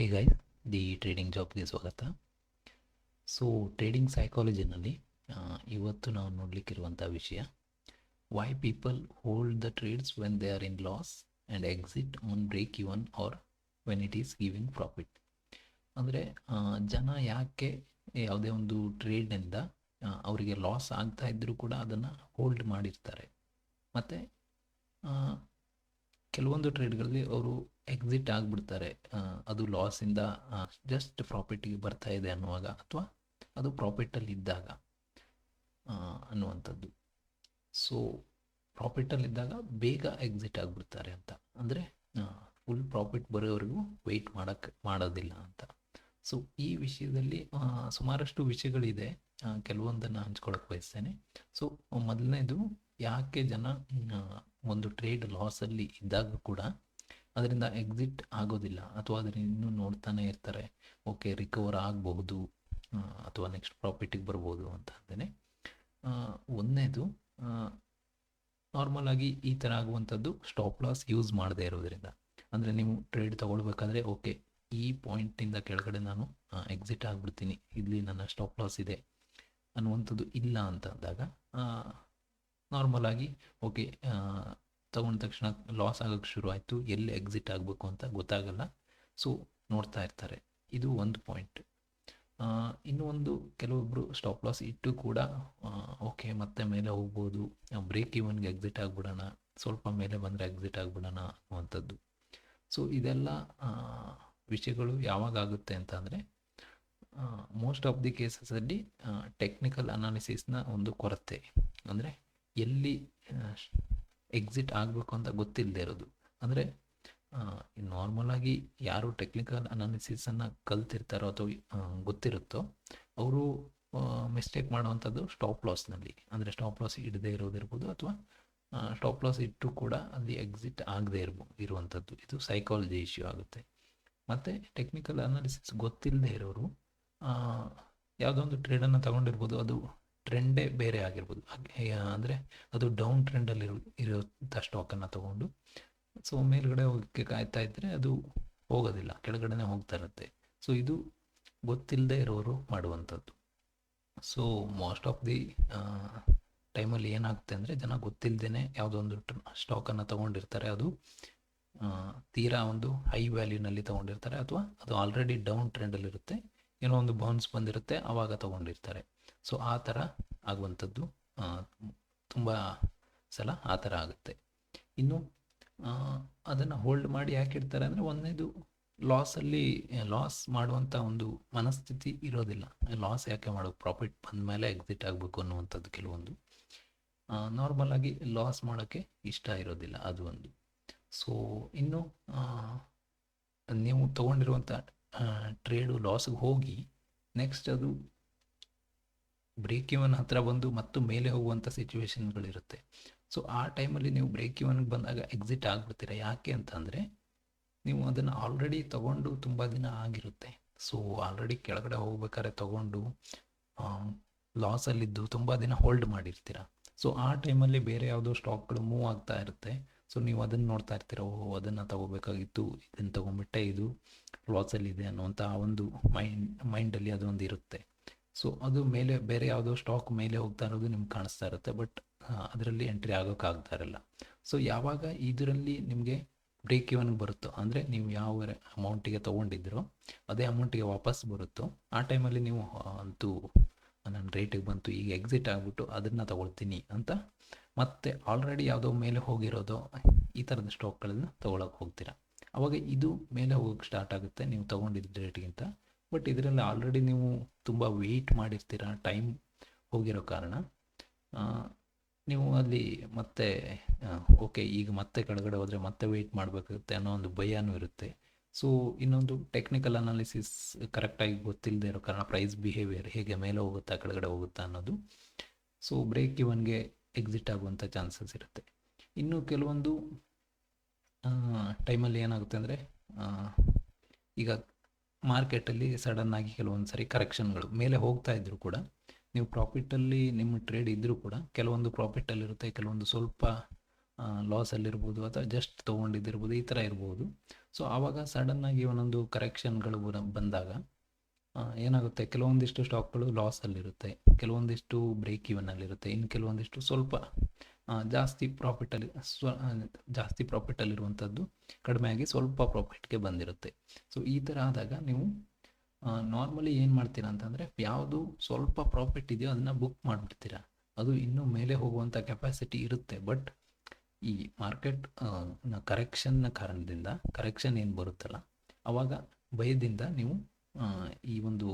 Hey guys the trading ಜಾಬ್ಗೆ ಸ್ವಾಗತ. So trading ಸೈಕಾಲಜಿನಲ್ಲಿ ಇವತ್ತು ನಾವು ನೋಡಲಿಕ್ಕಿರುವಂಥ ವಿಷಯ why people hold the trades when they are in loss and exit on break even or when it is giving profit ಅಂದರೆ ಜನ ಯಾಕೆ ಯಾವುದೇ ಒಂದು ಟ್ರೇಡ್ನಿಂದ ಅವರಿಗೆ ಲಾಸ್ ಆಗ್ತಾ ಇದ್ದರೂ ಕೂಡ ಅದನ್ನು ಹೋಲ್ಡ್ ಮಾಡಿರ್ತಾರೆ. ಮತ್ತು ಕೆಲವೊಂದು ಟ್ರೇಡ್ಗಳಲ್ಲಿ ಅವರು ಎಕ್ಸಿಟ್ ಆಗಿಬಿಡ್ತಾರೆ. ಅದು ಲಾಸಿಂದ ಜಸ್ಟ್ ಪ್ರಾಫಿಟ್ಗೆ ಬರ್ತಾ ಇದೆ ಅನ್ನುವಾಗ ಅಥವಾ ಅದು ಪ್ರಾಫಿಟಲ್ಲಿ ಇದ್ದಾಗ ಅನ್ನುವಂಥದ್ದು. ಸೊ ಪ್ರಾಫಿಟಲ್ಲಿದ್ದಾಗ ಬೇಗ ಎಕ್ಸಿಟ್ ಆಗಿಬಿಡ್ತಾರೆ ಅಂತ. ಅಂದರೆ ಫುಲ್ ಪ್ರಾಫಿಟ್ ಬರೋವರೆಗೂ ವೆಯ್ಟ್ ಮಾಡೋಕ್ಕೆ ಮಾಡೋದಿಲ್ಲ ಅಂತ. ಸೊ ಈ ವಿಷಯದಲ್ಲಿ ಸುಮಾರಷ್ಟು ವಿಷಯಗಳಿದೆ. ಕೆಲವೊಂದನ್ನು ಹಂಚ್ಕೊಳಕ್ಕೆ ಬಯಸ್ತೇನೆ. ಸೊ ಮೊದಲನೇದು ಯಾಕೆ ಜನ ಒಂದು ಟ್ರೇಡ್ ಲಾಸಲ್ಲಿ ಇದ್ದಾಗ ಕೂಡ ಅದರಿಂದ ಎಕ್ಸಿಟ್ ಆಗೋದಿಲ್ಲ. ಅಥವಾ ಅದರಿಂದ ಇನ್ನೂ ನೋಡ್ತಾನೆ ಇರ್ತಾರೆ. ಓಕೆ ರಿಕವರ್ ಆಗಬಹುದು ಅಥವಾ ನೆಕ್ಸ್ಟ್ ಪ್ರಾಫಿಟಿಗೆ ಬರ್ಬೋದು ಅಂತ ಅಂದೇನೆ ಒಂದನೇದು ನಾರ್ಮಲಾಗಿ ಈ ಥರ ಆಗುವಂಥದ್ದು ಸ್ಟಾಪ್ ಲಾಸ್ ಯೂಸ್ ಮಾಡದೇ ಇರೋದ್ರಿಂದ. ಅಂದರೆ ನೀವು ಟ್ರೇಡ್ ತೊಗೊಳ್ಬೇಕಾದ್ರೆ ಓಕೆ ಈ ಪಾಯಿಂಟಿಂದ ಕೆಳಗಡೆ ನಾನು ಎಕ್ಸಿಟ್ ಆಗಿಬಿಡ್ತೀನಿ. ಇಲ್ಲಿ ನನ್ನ ಸ್ಟಾಪ್ ಲಾಸ್ ಇದೆ ಅನ್ನುವಂಥದ್ದು ಇಲ್ಲ ಅಂತ ಅಂದಾಗ ನಾರ್ಮಲ್ ಆಗಿ ಓಕೆ ತಗೊಂಡ ತಕ್ಷಣ ಲಾಸ್ ಆಗೋಕ್ಕೆ ಶುರು ಆಯಿತು. ಎಲ್ಲಿ ಎಕ್ಸಿಟ್ ಆಗಬೇಕು ಅಂತ ಗೊತ್ತಾಗಲ್ಲ. ಸೊ ನೋಡ್ತಾ ಇರ್ತಾರೆ. ಇದು ಒಂದು ಪಾಯಿಂಟ್ ಇನ್ನೂ ಒಂದು ಕೆಲವೊಬ್ಬರು ಸ್ಟಾಪ್ ಲಾಸ್ ಇಟ್ಟು ಕೂಡ ಓಕೆ ಮತ್ತೆ ಮೇಲೆ ಹೋಗ್ಬೋದು. ಬ್ರೇಕ್ ಇವನ್ಗೆ ಎಕ್ಸಿಟ್ ಆಗಿಬಿಡೋಣ. ಸ್ವಲ್ಪ ಮೇಲೆ ಬಂದರೆ ಎಕ್ಸಿಟ್ ಆಗಿಬಿಡೋಣ ಅನ್ನುವಂಥದ್ದು. ಸೊ ಇದೆಲ್ಲ ವಿಷಯಗಳು ಯಾವಾಗ ಆಗುತ್ತೆ ಅಂತ ಅಂದರೆ ಮೋಸ್ಟ್ ಆಫ್ ದಿ ಕೇಸಸ್ಸಲ್ಲಿ ಟೆಕ್ನಿಕಲ್ ಅನಾಲಿಸಿಸ್ನ ಒಂದು ಕೊರತೆ. ಅಂದರೆ ಎಲ್ಲಿ ಎಕ್ಸಿಟ್ ಆಗಬೇಕು ಅಂತ ಗೊತ್ತಿಲ್ಲದೆ ಇರೋದು. ಅಂದರೆ ನಾರ್ಮಲಾಗಿ ಯಾರು ಟೆಕ್ನಿಕಲ್ ಅನಾಲಿಸಿಸನ್ನು ಕಲ್ತಿರ್ತಾರೋ ಅಥವಾ ಗೊತ್ತಿರುತ್ತೋ, ಅವರು ಮಿಸ್ಟೇಕ್ ಮಾಡುವಂಥದ್ದು ಸ್ಟಾಪ್ ಲಾಸ್ನಲ್ಲಿ ಅಂದರೆ ಸ್ಟಾಪ್ ಲಾಸ್ ಇಡದೇ ಇರೋದಿರ್ಬೋದು ಅಥವಾ ಸ್ಟಾಪ್ ಲಾಸ್ ಇಟ್ಟು ಕೂಡ ಅಲ್ಲಿ ಎಕ್ಸಿಟ್ ಆಗದೆ ಇರ್ಬೋದು ಇರುವಂಥದ್ದು. ಇದು ಸೈಕಾಲಜಿ ಇಶ್ಯೂ ಆಗುತ್ತೆ. ಮತ್ತು ಟೆಕ್ನಿಕಲ್ ಅನಾಲಿಸಿಸ್ ಗೊತ್ತಿಲ್ಲದೆ ಇರೋರು ಯಾವುದೋ ಒಂದು ಟ್ರೇಡನ್ನು ತಗೊಂಡಿರ್ಬೋದು, ಅದು ಟ್ರೆಂಡೇ ಬೇರೆ ಆಗಿರ್ಬೋದು. ಅಂದರೆ ಅದು ಡೌನ್ ಟ್ರೆಂಡಲ್ಲಿ ಇರೋ ಸ್ಟಾಕನ್ನು ತೊಗೊಂಡು ಸೊ ಮೇಲ್ಗಡೆ ಹೋಗಕ್ಕೆ ಕಾಯ್ತಾ ಇದ್ದರೆ ಅದು ಹೋಗೋದಿಲ್ಲ. ಕೆಳಗಡೆನೇ ಹೋಗ್ತಾ ಇರುತ್ತೆ. ಸೊ ಇದು ಗೊತ್ತಿಲ್ಲದೆ ಇರೋರು ಮಾಡುವಂಥದ್ದು. ಸೊ ಮೋಸ್ಟ್ ಆಫ್ ದಿ ಟೈಮಲ್ಲಿ ಏನಾಗುತ್ತೆ ಅಂದರೆ ಜನ ಗೊತ್ತಿಲ್ಲದೇ ಯಾವುದೊಂದು ಸ್ಟಾಕನ್ನು ತೊಗೊಂಡಿರ್ತಾರೆ. ಅದು ತೀರಾ ಒಂದು ಹೈ ವ್ಯಾಲ್ಯೂನಲ್ಲಿ ತೊಗೊಂಡಿರ್ತಾರೆ. ಅಥವಾ ಅದು ಆಲ್ರೆಡಿ ಡೌನ್ ಟ್ರೆಂಡಲ್ಲಿರುತ್ತೆ ಏನೋ ಒಂದು ಬೌನ್ಸ್ ಬಂದಿರುತ್ತೆ ಆವಾಗ ತೊಗೊಂಡಿರ್ತಾರೆ. ಸೊ ಆ ಥರ ಆಗುವಂಥದ್ದು ತುಂಬ ಸಲ ಆ ಥರ ಆಗುತ್ತೆ. ಇನ್ನು ಅದನ್ನು ಹೋಲ್ಡ್ ಮಾಡಿ ಯಾಕೆ ಇಡ್ತಾರೆ ಅಂದರೆ ಒಂದನೇದು ಲಾಸಲ್ಲಿ ಲಾಸ್ ಮಾಡುವಂಥ ಒಂದು ಮನಸ್ಥಿತಿ ಇರೋದಿಲ್ಲ. ಲಾಸ್ ಯಾಕೆ ಮಾಡೋದು? ಪ್ರಾಫಿಟ್ ಬಂದ ಮೇಲೆ ಎಕ್ಸಿಟ್ ಆಗಬೇಕು ಅನ್ನುವಂಥದ್ದು ಕೆಲವೊಂದು. ನಾರ್ಮಲ್ ಆಗಿ ಲಾಸ್ ಮಾಡೋಕ್ಕೆ ಇಷ್ಟ ಇರೋದಿಲ್ಲ, ಅದು ಒಂದು. ಸೊ ಇನ್ನು ನೀವು ತೊಗೊಂಡಿರುವಂಥ ಟ್ರೇಡು ಲಾಸ್ಗೆ ಹೋಗಿ ನೆಕ್ಸ್ಟ್ ಅದು ಬ್ರೇಕ್ ಇವನ್ ಹತ್ರ ಬಂದು ಮತ್ತು ಮೇಲೆ ಹೋಗುವಂಥ ಸಿಚುವೇಶನ್ಗಳಿರುತ್ತೆ ಸೊ ಆ ಟೈಮಲ್ಲಿ ನೀವು ಬ್ರೇಕ್ ಇವನ್ಗೆ ಬಂದಾಗ ಎಕ್ಸಿಟ್ ಆಗಿಬಿಡ್ತೀರ? ಯಾಕೆ ಅಂತಂದರೆ, ನೀವು ಅದನ್ನು ಆಲ್ರೆಡಿ ತೊಗೊಂಡು ತುಂಬ ದಿನ ಆಗಿರುತ್ತೆ. ಸೊ ಆಲ್ರೆಡಿ ಕೆಳಗಡೆ ಹೋಗ್ಬೇಕಾದ್ರೆ ತೊಗೊಂಡು ಲಾಸಲ್ಲಿದ್ದು ತುಂಬ ದಿನ ಹೋಲ್ಡ್ ಮಾಡಿರ್ತೀರ? ಸೊ ಆ ಟೈಮಲ್ಲಿ ಬೇರೆ ಯಾವುದೋ ಸ್ಟಾಕ್ಗಳು ಮೂವ್ ಆಗ್ತಾ ಇರುತ್ತೆ. ಸೊ ನೀವು ಅದನ್ನು ನೋಡ್ತಾ ಇರ್ತೀರ? ಓಹೋ, ಅದನ್ನು ತೊಗೋಬೇಕಾಗಿತ್ತು, ಇದನ್ನು ತೊಗೊಂಬಿಟ್ಟೆ ಇದು ಲಾಸಲ್ಲಿದೆ ಅನ್ನುವಂಥ ಒಂದು ಮೈಂಡ್ ಮೈಂಡಲ್ಲಿ ಅದೊಂದು ಇರುತ್ತೆ ಸೊ ಅದು ಮೇಲೆ, ಬೇರೆ ಯಾವುದೋ ಸ್ಟಾಕ್ ಮೇಲೆ ಹೋಗ್ತಾ ಇರೋದು ನಿಮ್ಗೆ ಕಾಣಿಸ್ತಾ ಇರುತ್ತೆ ಬಟ್ ಅದರಲ್ಲಿ ಎಂಟ್ರಿ ಆಗೋಕ್ಕಾಗ್ತಾ ಇರಲ್ಲ. ಸೊ ಯಾವಾಗ ಇದರಲ್ಲಿ ನಿಮಗೆ ಬ್ರೇಕ್ ಇವನ್ಗೆ ಬರುತ್ತೋ, ಅಂದರೆ ನೀವು ಯಾವ ಅಮೌಂಟಿಗೆ ತಗೊಂಡಿದ್ರೋ ಅದೇ ಅಮೌಂಟಿಗೆ ವಾಪಸ್ ಬರುತ್ತೋ, ಆ ಟೈಮಲ್ಲಿ ನೀವು ಅಂತೂ, ನನ್ನ ರೇಟಿಗೆ ಬಂತು, ಈಗ ಎಕ್ಸಿಟ್ ಆಗಿಬಿಟ್ಟು ಅದನ್ನು ತೊಗೊಳ್ತೀನಿ ಅಂತ, ಮತ್ತೆ ಆಲ್ರೆಡಿ ಯಾವುದೋ ಮೇಲೆ ಹೋಗಿರೋದೋ, ಈ ಥರದ ಸ್ಟಾಕ್ಗಳನ್ನು ತೊಗೊಳಕ್ಕೆ ಹೋಗ್ತೀರಾ. ಅವಾಗ ಇದು ಮೇಲೆ ಹೋಗೋಕ್ಕೆ ಸ್ಟಾರ್ಟ್ ಆಗುತ್ತೆ, ನೀವು ತೊಗೊಂಡಿದ್ದ ರೇಟ್ಗಿಂತ ಬಟ್ ಇದರಲ್ಲಿ ಆಲ್ರೆಡಿ ನೀವು ತುಂಬ ವೆಯ್ಟ್ ಮಾಡಿರ್ತೀರ? ಟೈಮ್ ಹೋಗಿರೋ ಕಾರಣ? ನೀವು ಅಲ್ಲಿ ಮತ್ತೆ ಓಕೆ ಈಗ ಮತ್ತೆ ಕೆಳಗಡೆ ಹೋದರೆ ಮತ್ತೆ ವೆಯ್ಟ್ ಮಾಡಬೇಕಾಗುತ್ತೆ ಅನ್ನೋ ಒಂದು ಭಯನೂ ಇರುತ್ತೆ. ಸೊ ಇನ್ನೊಂದು ಟೆಕ್ನಿಕಲ್ ಅನಾಲಿಸಿಸ್ ಕರೆಕ್ಟಾಗಿ ಗೊತ್ತಿಲ್ಲದೆ ಇರೋ ಕಾರಣ ಪ್ರೈಸ್ ಬಿಹೇವಿಯರ್ ಹೇಗೆ ಮೇಲೆ ಹೋಗುತ್ತಾ, ಕೆಳಗಡೆ ಹೋಗುತ್ತಾ ಅನ್ನೋದು. ಸೊ ಬ್ರೇಕ್ ಇವನ್ಗೆ ಎಕ್ಸಿಟ್ ಆಗುವಂಥ ಚಾನ್ಸಸ್ ಇರುತ್ತೆ. ಇನ್ನು ಕೆಲವೊಂದು ಟೈಮಲ್ಲಿ ಏನಾಗುತ್ತೆ ಅಂದರೆ ಈಗ ಮಾರ್ಕೆಟಲ್ಲಿ ಸಡನ್ನಾಗಿ ಕೆಲವೊಂದು ಸರಿ ಕರೆಕ್ಷನ್ಗಳು ಮೇಲೆ ಹೋಗ್ತಾ ಇದ್ದರೂ ಕೂಡ ನೀವು ಪ್ರಾಫಿಟಲ್ಲಿ ನಿಮ್ಮ ಟ್ರೇಡ್ ಇದ್ದರೂ ಕೂಡ ಕೆಲವೊಂದು ಪ್ರಾಫಿಟಲ್ಲಿರುತ್ತೆ, ಕೆಲವೊಂದು ಸ್ವಲ್ಪ ಲಾಸಲ್ಲಿರ್ಬೋದು ಅಥವಾ ಜಸ್ಟ್ ತೊಗೊಂಡಿದ್ದಿರ್ಬೋದು ಈ ಥರ ಇರ್ಬೋದು. ಸೊ, ಆವಾಗ ಸಡನ್ನಾಗಿ ಒಂದೊಂದು ಕರೆಕ್ಷನ್ಗಳು ಬಂದಾಗ ಏನಾಗುತ್ತೆ? ಕೆಲವೊಂದಿಷ್ಟು ಸ್ಟಾಕ್ಗಳು ಲಾಸಲ್ಲಿರುತ್ತೆ, ಕೆಲವೊಂದಿಷ್ಟು ಬ್ರೇಕ್ ಇವನ್ನಲ್ಲಿರುತ್ತೆ ಇನ್ನು ಕೆಲವೊಂದಿಷ್ಟು ಸ್ವಲ್ಪ ಜಾಸ್ತಿ ಪ್ರಾಫಿಟಲ್ಲಿ ಸ್ವ ಜಾಸ್ತಿ ಪ್ರಾಫಿಟಲ್ಲಿರುವಂಥದ್ದು ಕಡಿಮೆ ಆಗಿ ಸ್ವಲ್ಪ ಪ್ರಾಫಿಟ್ಗೆ ಬಂದಿರುತ್ತೆ. ಸೊ ಈ ಥರ ಆದಾಗ ನೀವು ನಾರ್ಮಲಿ ಏನು ಮಾಡ್ತೀರಾ ಅಂತಂದರೆ ಯಾವುದು ಸ್ವಲ್ಪ ಪ್ರಾಫಿಟ್ ಇದೆಯೋ ಅದನ್ನು ಬುಕ್ ಮಾಡಿಬಿಡ್ತೀರಾ. ಅದು ಇನ್ನೂ ಮೇಲೆ ಹೋಗುವಂಥ ಕೆಪಾಸಿಟಿ ಇರುತ್ತೆ. ಬಟ್ ಈ ಮಾರ್ಕೆಟ್ ಕರೆಕ್ಷನ್ನ ಕಾರಣದಿಂದ ಕರೆಕ್ಷನ್ ಏನು ಬರುತ್ತಲ್ಲ ಆವಾಗ ಭಯದಿಂದ ನೀವು ಈ ಒಂದು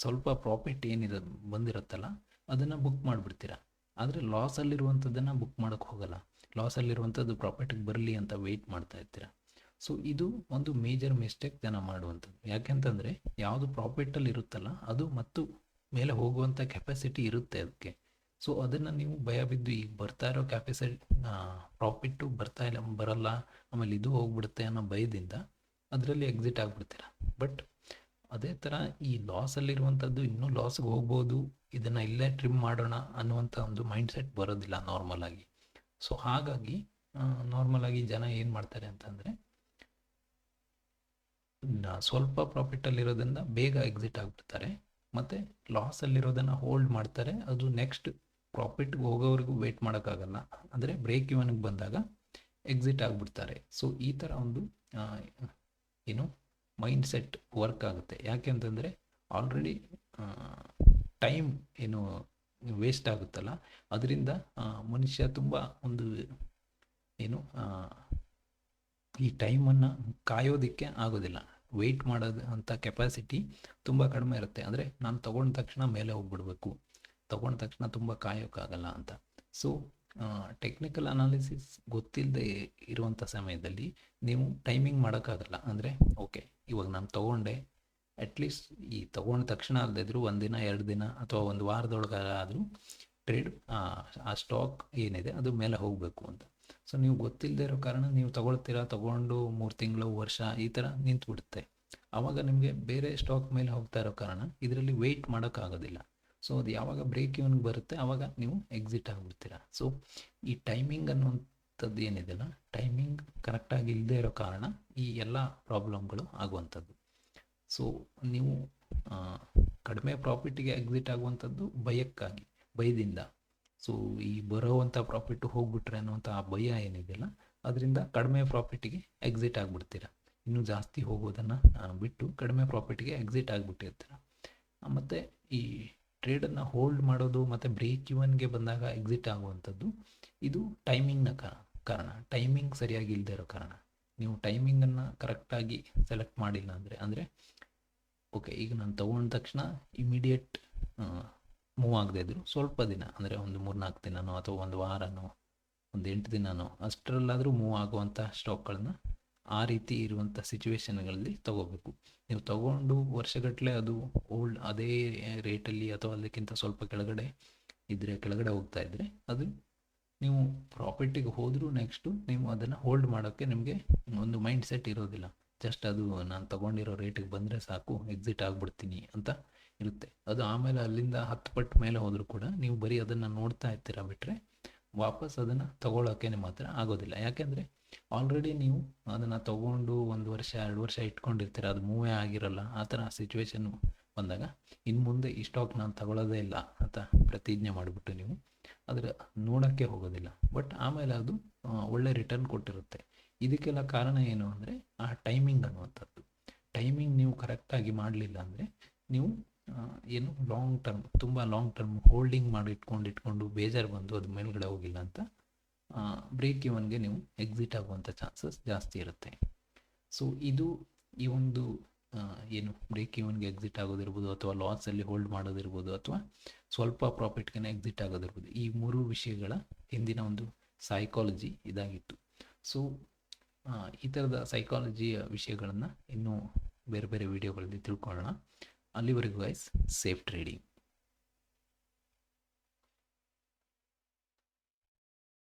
ಸ್ವಲ್ಪ ಪ್ರಾಫಿಟ್ ಏನಿದೆ ಬಂದಿರುತ್ತಲ್ಲ, ಅದನ್ನು ಬುಕ್ ಮಾಡಿಬಿಡ್ತೀರಾ. ಆದರೆ ಲಾಸಲ್ಲಿರುವಂಥದ್ದನ್ನು ಬುಕ್ ಮಾಡೋಕ್ಕೆ ಹೋಗಲ್ಲ. ಲಾಸಲ್ಲಿರುವಂಥದ್ದು ಪ್ರಾಫಿಟಿಗೆ ಬರಲಿ ಅಂತ ವೆಯ್ಟ್ ಮಾಡ್ತಾ ಇರ್ತೀರ. ಸೊ ಇದು ಒಂದು ಮೇಜರ್ ಮಿಸ್ಟೇಕ್ ಜನ ಮಾಡುವಂಥದ್ದು. ಯಾಕೆಂತಂದರೆ ಯಾವುದು ಪ್ರಾಫಿಟಲ್ಲಿ ಇರುತ್ತಲ್ಲ, ಅದು ಮತ್ತು ಮೇಲೆ ಹೋಗುವಂಥ ಕೆಪಾಸಿಟಿ ಇರುತ್ತೆ ಅದಕ್ಕೆ ಸೊ ಅದನ್ನು ನೀವು ಭಯ ಬಿದ್ದು ಈಗ ಬರ್ತಾ ಇರೋ ಕೆಪಾಸಿಟಿ ಪ್ರಾಫಿಟ್ಟು ಬರ್ತಾ ಇಲ್ಲ, ಬರಲ್ಲ, ಆಮೇಲೆ ಇದು ಹೋಗ್ಬಿಡುತ್ತೆ ಅನ್ನೋ ಭಯದಿಂದ ಅದರಲ್ಲಿ ಎಕ್ಸಿಟ್ ಆಗಿಬಿಡ್ತೀರ. ಬಟ್ ಅದೇ ಥರ ಈ ಲಾಸಲ್ಲಿರುವಂಥದ್ದು ಇನ್ನೂ ಲಾಸ್ಗೆ ಹೋಗ್ಬೋದು, ಇದನ್ನು ಇಲ್ಲೇ ಟ್ರಿಮ್ ಮಾಡೋಣ ಅನ್ನುವಂಥ ಒಂದು ಮೈಂಡ್ಸೆಟ್ ಬರೋದಿಲ್ಲ ನಾರ್ಮಲ್ ಆಗಿ. ಸೊ ಹಾಗಾಗಿ ನಾರ್ಮಲ್ ಆಗಿ ಜನ ಏನು ಮಾಡ್ತಾರೆ ಅಂತಂದರೆ ಸ್ವಲ್ಪ ಪ್ರಾಫಿಟಲ್ಲಿರೋದ್ರಿಂದ ಬೇಗ ಎಕ್ಸಿಟ್ ಆಗಿಬಿಡ್ತಾರೆ. ಮತ್ತು ಲಾಸಲ್ಲಿರೋದನ್ನು ಹೋಲ್ಡ್ ಮಾಡ್ತಾರೆ. ಅದು ನೆಕ್ಸ್ಟ್ ಪ್ರಾಫಿಟ್ಗೆ ಹೋಗೋವರೆಗೂ ವೆಯ್ಟ್ ಮಾಡೋಕ್ಕಾಗಲ್ಲ. ಅಂದರೆ ಬ್ರೇಕ್ ಇವನ್ಗೆ ಬಂದಾಗ ಎಕ್ಸಿಟ್ ಆಗಿಬಿಡ್ತಾರೆ. ಸೊ ಈ ಥರ ಒಂದು ಏನು ಮೈಂಡ್ ಸೆಟ್ ವರ್ಕ್ ಆಗುತ್ತೆ. ಯಾಕೆ ಅಂತಂದರೆ ಆಲ್ರೆಡಿ ಟೈಮ್ ಏನು ವೇಸ್ಟ್ ಆಗುತ್ತಲ್ಲ, ಅದರಿಂದ ಮನುಷ್ಯ ತುಂಬ ಒಂದು, ಏನು ಈ ಟೈಮನ್ನು ಕಾಯೋದಕ್ಕೆ ಆಗೋದಿಲ್ಲ. ವೆಯ್ಟ್ ಮಾಡೋದು ಅಂತ ಕೆಪಾಸಿಟಿ ತುಂಬ ಕಡಿಮೆ ಇರುತ್ತೆ. ಅಂದರೆ, ನಾನು ತೊಗೊಂಡ ತಕ್ಷಣ ಮೇಲೆ ಹೋಗ್ಬಿಡ್ಬೇಕು. ತೊಗೊಂಡ ತಕ್ಷಣ ತುಂಬ ಕಾಯೋಕ್ಕಾಗಲ್ಲ ಅಂತ. ಸೊ ಟೆಕ್ನಿಕಲ್ ಅನಾಲಿಸಿಸ್ ಗೊತ್ತಿಲ್ಲದೆ ಇರುವಂಥ ಸಮಯದಲ್ಲಿ ನೀವು ಟೈಮಿಂಗ್ ಮಾಡೋಕ್ಕಾಗಲ್ಲ. ಅಂದರೆ ಓಕೆ ಇವಾಗ ನಾನು ತೊಗೊಂಡೆ ಅಟ್ಲೀಸ್ಟ್ ಈ ತೊಗೊಂಡ ತಕ್ಷಣ ಅಲ್ಲದಿದ್ರು ದಿನ, ಎರಡು ದಿನ ಅಥವಾ ಒಂದು ವಾರದೊಳಗಾದರೂ ಟ್ರೇಡ್ ಆ ಸ್ಟಾಕ್ ಏನಿದೆ ಅದು ಮೇಲೆ ಹೋಗಬೇಕು ಅಂತ. ಸೊ ನೀವು ಗೊತ್ತಿಲ್ಲದೆ ಇರೋ ಕಾರಣ ನೀವು ತಗೊಳ್ತೀರಾ, ತಗೊಂಡು ಮೂರು ತಿಂಗಳು, ವರ್ಷ ಈ ಥರ ನಿಂತ್ಬಿಡುತ್ತೆ. ಆವಾಗ ನಿಮಗೆ ಬೇರೆ ಸ್ಟಾಕ್ ಮೇಲೆ ಹೋಗ್ತಾ ಇರೋ ಕಾರಣ ಇದರಲ್ಲಿ ವೆಯ್ಟ್ ಮಾಡೋಕ್ಕಾಗೋದಿಲ್ಲ. ಸೊ ಅದು ಯಾವಾಗ ಬ್ರೇಕ್ ಇವನ್ಗೆ ಬರುತ್ತೆ ಆವಾಗ ನೀವು ಎಕ್ಸಿಟ್ ಆಗಿಬಿಡ್ತೀರಾ. ಸೊ ಈ ಟೈಮಿಂಗ್ ಅನ್ನುವಂಥದ್ದು ಏನಿದೆಯಲ್ಲ ಟೈಮಿಂಗ್ ಕರೆಕ್ಟಾಗಿ ಇಲ್ಲದೆ ಇರೋ ಕಾರಣ ಈ ಎಲ್ಲ ಪ್ರಾಬ್ಲಮ್ಗಳು ಆಗುವಂಥದ್ದು. ಸೊ ನೀವು ಕಡಿಮೆ ಪ್ರಾಫಿಟ್ಗೆ ಎಕ್ಸಿಟ್ ಆಗುವಂಥದ್ದು ಭಯಕ್ಕಾಗಿ, ಭಯದಿಂದ. ಸೊ ಈ ಬರೋವಂಥ ಪ್ರಾಫಿಟ್ ಹೋಗ್ಬಿಟ್ರೆ ಅನ್ನುವಂಥ ಆ ಭಯ ಏನಿದೆಯಲ್ಲ, ಅದರಿಂದ ಕಡಿಮೆ ಪ್ರಾಫಿಟ್ಗೆ ಎಕ್ಸಿಟ್ ಆಗಿಬಿಡ್ತೀರ. ಇನ್ನೂ ಜಾಸ್ತಿ ಹೋಗೋದನ್ನು ಬಿಟ್ಟು ಕಡಿಮೆ ಪ್ರಾಫಿಟ್ಗೆ ಎಕ್ಸಿಟ್ ಆಗಿಬಿಟ್ಟಿರ್ತೀರ. ಮತ್ತು ಈ ಟ್ರೇಡನ್ನು ಹೋಲ್ಡ್ ಮಾಡೋದು ಮತ್ತು ಬ್ರೇಕ್ ಇವನ್ಗೆ ಬಂದಾಗ ಎಕ್ಸಿಟ್ ಆಗುವಂಥದ್ದು, ಇದು ಟೈಮಿಂಗ್ನ ಕಾರಣ. ಟೈಮಿಂಗ್ ಸರಿಯಾಗಿ ಇಲ್ಲದೆ ಇರೋ ಕಾರಣ. ನೀವು ಟೈಮಿಂಗನ್ನು ಕರೆಕ್ಟಾಗಿ ಸೆಲೆಕ್ಟ್ ಮಾಡಿಲ್ಲ ಅಂದರೆ ಅಂದರೆ ಓಕೆ ಈಗ ನಾನು ತೊಗೊಂಡ ತಕ್ಷಣ ಇಮಿಡಿಯೇಟ್ ಮೂವ್ ಆಗದೆ ಇದ್ರು. ಸ್ವಲ್ಪ ದಿನ, ಅಂದರೆ ಒಂದು ಮೂರ್ನಾಲ್ಕು ದಿನನೋ ಅಥವಾ ಒಂದು ವಾರನೋ, ಒಂದು ಎಂಟು ದಿನನೋ, ಅಷ್ಟರಲ್ಲಾದರೂ ಮೂವ್ ಆಗುವಂಥ ಸ್ಟಾಕ್ಗಳನ್ನ ಆ ರೀತಿ ಇರುವಂಥ ಸಿಚುವೇಶನ್ಗಳಲ್ಲಿ ತಗೋಬೇಕು. ನೀವು ತಗೊಂಡು ವರ್ಷಗಟ್ಟಲೆ ಅದು ಓಲ್ಡ್ ಅದೇ ರೇಟಲ್ಲಿ ಅಥವಾ ಅದಕ್ಕಿಂತ ಸ್ವಲ್ಪ ಕೆಳಗಡೆ ಇದ್ದರೆ ಕೆಳಗಡೆ ಹೋಗ್ತಾ ಇದ್ದರೆ ಅದು ನೀವು ಪ್ರಾಫಿಟಿಗೆ ಹೋದರೂ ನೆಕ್ಸ್ಟು ನೀವು ಅದನ್ನು ಹೋಲ್ಡ್ ಮಾಡೋಕ್ಕೆ ನಿಮಗೆ ಒಂದು ಮೈಂಡ್ ಸೆಟ್ ಇರೋದಿಲ್ಲ. ಜಸ್ಟ್ ಅದು ನಾನು ತಗೊಂಡಿರೋ ರೇಟಿಗೆ ಬಂದರೆ ಸಾಕು ಎಕ್ಸಿಟ್ ಆಗಿಬಿಡ್ತೀನಿ ಅಂತ ಇರುತ್ತೆ. ಅದು ಆಮೇಲೆ ಅಲ್ಲಿಂದ ಹತ್ತು ಪಟ್ಟು ಮೇಲೆ ಹೋದರೂ ಕೂಡ ನೀವು ಬರೀ ಅದನ್ನು ನೋಡ್ತಾ ಇರ್ತೀರ ಬಿಟ್ಟರೆ ವಾಪಸ್ ಅದನ್ನು ತಗೊಳ್ಳೋಕ್ಕೆ ನಿಮ್ಮ ಹತ್ರ ಆಗೋದಿಲ್ಲ. ಯಾಕೆಂದರೆ ಆಲ್ರೆಡಿ ನೀವು ಅದನ್ನು ತೊಗೊಂಡು ಒಂದು ವರ್ಷ, ಎರಡು ವರ್ಷ ಇಟ್ಕೊಂಡಿರ್ತೀರ, ಅದು ಮೂವೇ ಆಗಿರಲ್ಲ, ಆ ಥರ ಸಿಚುವೇಶನ್ ಬಂದಾಗ ಇನ್ನು ಮುಂದೆ ಈ ಸ್ಟಾಕ್ ನಾನು ತಗೊಳ್ಳೋದೇ ಇಲ್ಲ ಅಂತ ಪ್ರತಿಜ್ಞೆ ಮಾಡಿಬಿಟ್ಟು ನೀವು ಅದರ ನೋಡೋಕ್ಕೆ ಹೋಗೋದಿಲ್ಲ. ಬಟ್ ಆಮೇಲೆ ಅದು ಒಳ್ಳೆ ರಿಟರ್ನ್ ಕೊಟ್ಟಿರುತ್ತೆ. ಇದಕ್ಕೆಲ್ಲ ಕಾರಣ ಏನು ಅಂದರೆ, ಆ ಟೈಮಿಂಗ್ ಅನ್ನುವಂಥದ್ದು. ಟೈಮಿಂಗ್ ನೀವು ಕರೆಕ್ಟಾಗಿ ಮಾಡಲಿಲ್ಲ ಅಂದರೆ ನೀವು ಏನು ಲಾಂಗ್ ಟರ್ಮ್ ತುಂಬ ಲಾಂಗ್ ಟರ್ಮ್ ಹೋಲ್ಡಿಂಗ್ ಮಾಡಿ ಇಟ್ಕೊಂಡು ಇಟ್ಕೊಂಡು ಬೇಜಾರು ಬಂದು ಅದು ಮೇಲ್ಗಡೆ ಹೋಗಿಲ್ಲ ಅಂತ ಬ್ರೇಕ್ ಇವನ್ಗೆ ನೀವು ಎಕ್ಸಿಟ್ ಆಗುವಂಥ ಚಾನ್ಸಸ್ ಜಾಸ್ತಿ ಇರುತ್ತೆ. ಸೊ ಇದು ಈ ಒಂದು ಏನು ಬ್ರೇಕ್ ಇವನ್ಗೆ ಎಕ್ಸಿಟ್ ಆಗೋದಿರ್ಬೋದು ಅಥವಾ ಲಾಸಲ್ಲಿ ಹೋಲ್ಡ್ ಮಾಡೋದಿರ್ಬೋದು ಅಥವಾ ಸ್ವಲ್ಪ ಪ್ರಾಫಿಟ್ಗೆ ಎಕ್ಸಿಟ್ ಆಗೋದಿರ್ಬೋದು. ಈ ಮೂರು ವಿಷಯಗಳ ಹಿಂದಿನ ಒಂದು ಸೈಕಾಲಜಿ ಇದಾಗಿತ್ತು. ಸೊ ಈ ಥರದ ಸೈಕಾಲಜಿಯ ವಿಷಯಗಳನ್ನು ಇನ್ನೂ ಬೇರೆ ಬೇರೆ ವಿಡಿಯೋಗಳಲ್ಲಿ ತಿಳ್ಕೊಳ್ಳೋಣ. ಅಲ್ಲಿವರೆಗೂ ಗೈಸ್ ಸೇಫ್ ಟ್ರೇಡಿಂಗ್